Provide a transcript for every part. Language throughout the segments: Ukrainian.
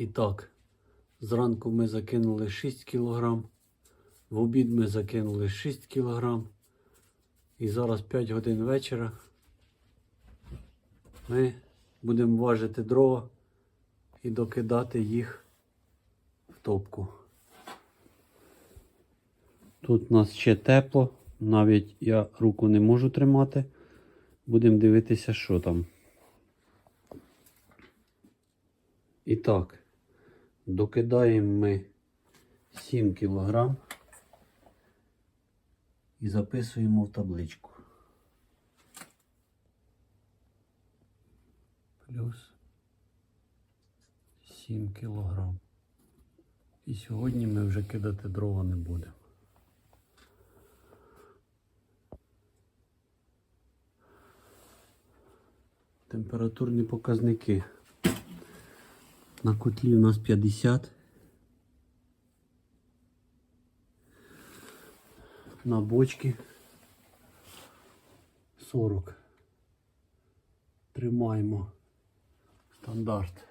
І так, зранку ми закинули 6 кг, в обід ми закинули 6 кг. І зараз 5 годин вечора. Ми будемо важити дрова і докидати їх в топку. Тут у нас ще тепло, навіть я руку не можу тримати. Будемо дивитися, що там. І так, докидаємо ми 7 кг і записуємо в табличку. Плюс 7 кг. І сьогодні ми вже кидати дрова не будемо. Температурні показники. На котлі у нас 50. На бочці 40. Тримаємо стандарт.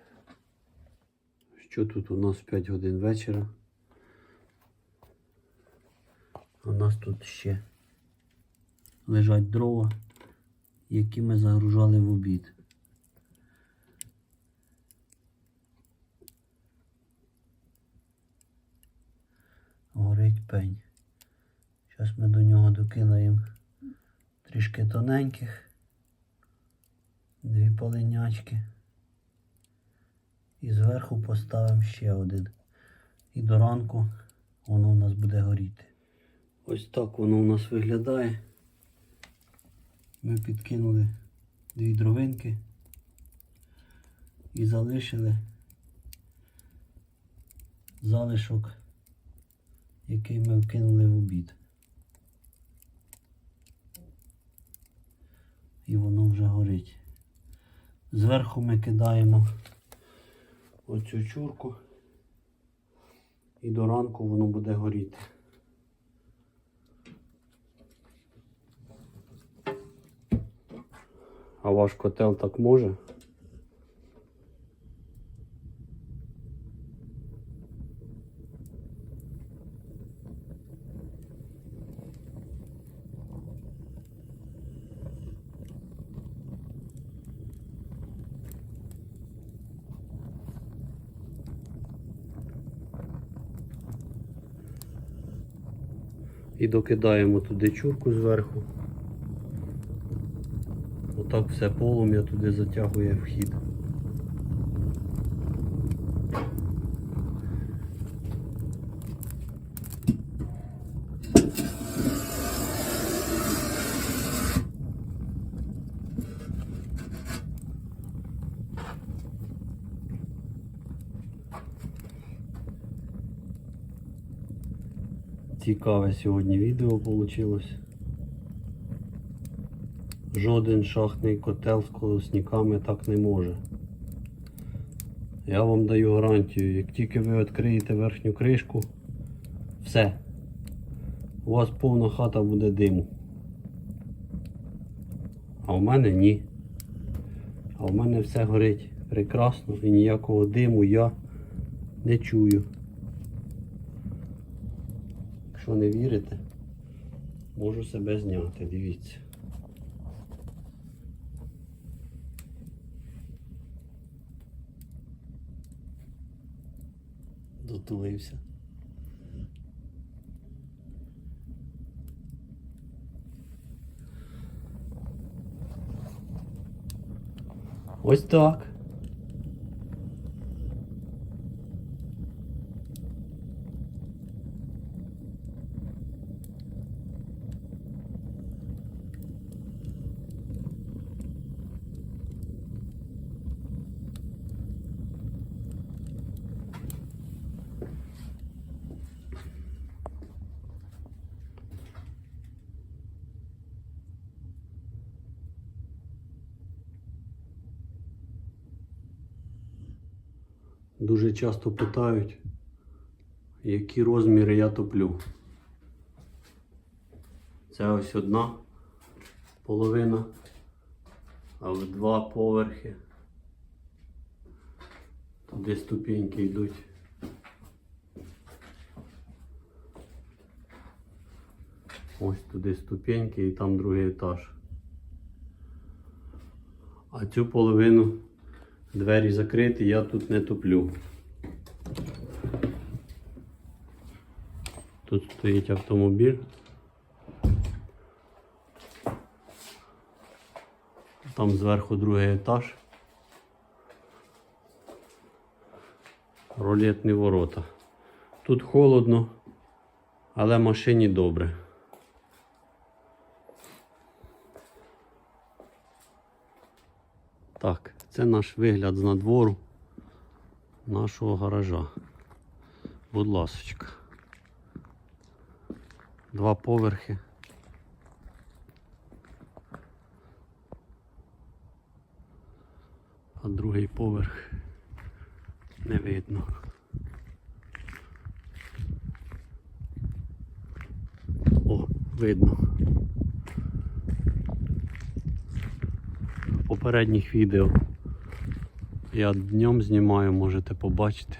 Що тут у нас 5 годин вечора? У нас тут ще лежать дрова, які ми загружали в обід. Горить пень. Зараз ми до нього докидаємо трішки тоненьких, дві полинячки. І зверху поставимо ще один. І до ранку воно у нас буде горіти. Ось так воно у нас виглядає. Ми підкинули дві дровинки і залишили залишок, який ми вкинули в обід. І воно вже горить. Зверху ми кидаємо оцю чурку і до ранку воно буде горіти. А ваш котел так може? І докидаємо туди чурку зверху. Отак все полум'я туди затягує вхід. Цікаве сьогодні відео вийшло. Жоден шахтний котел з колосніками так не може. Я вам даю гарантію, як тільки ви відкриєте верхню кришку, все. У вас повна хата буде диму. А в мене ні. А в мене все горить прекрасно і ніякого диму я не чую. Якщо не вірите, можу себе зняти, дивіться. Дотулився. Ось так. Дуже часто питають, які розміри я топлю. Це ось одна половина, а в два поверхи. Туди ступеньки йдуть. Ось туди ступеньки і там другий етаж. А цю половину двері закриті, я тут не туплю. Тут стоїть автомобіль. Там зверху другий етаж. Ролетні ворота. Тут холодно, але машині добре. Так, це наш вигляд з надвору нашого гаража. Будь ласочка. Два поверхи. А другий поверх не видно. О, видно. Попередніх відео я днем знімаю, можете побачити.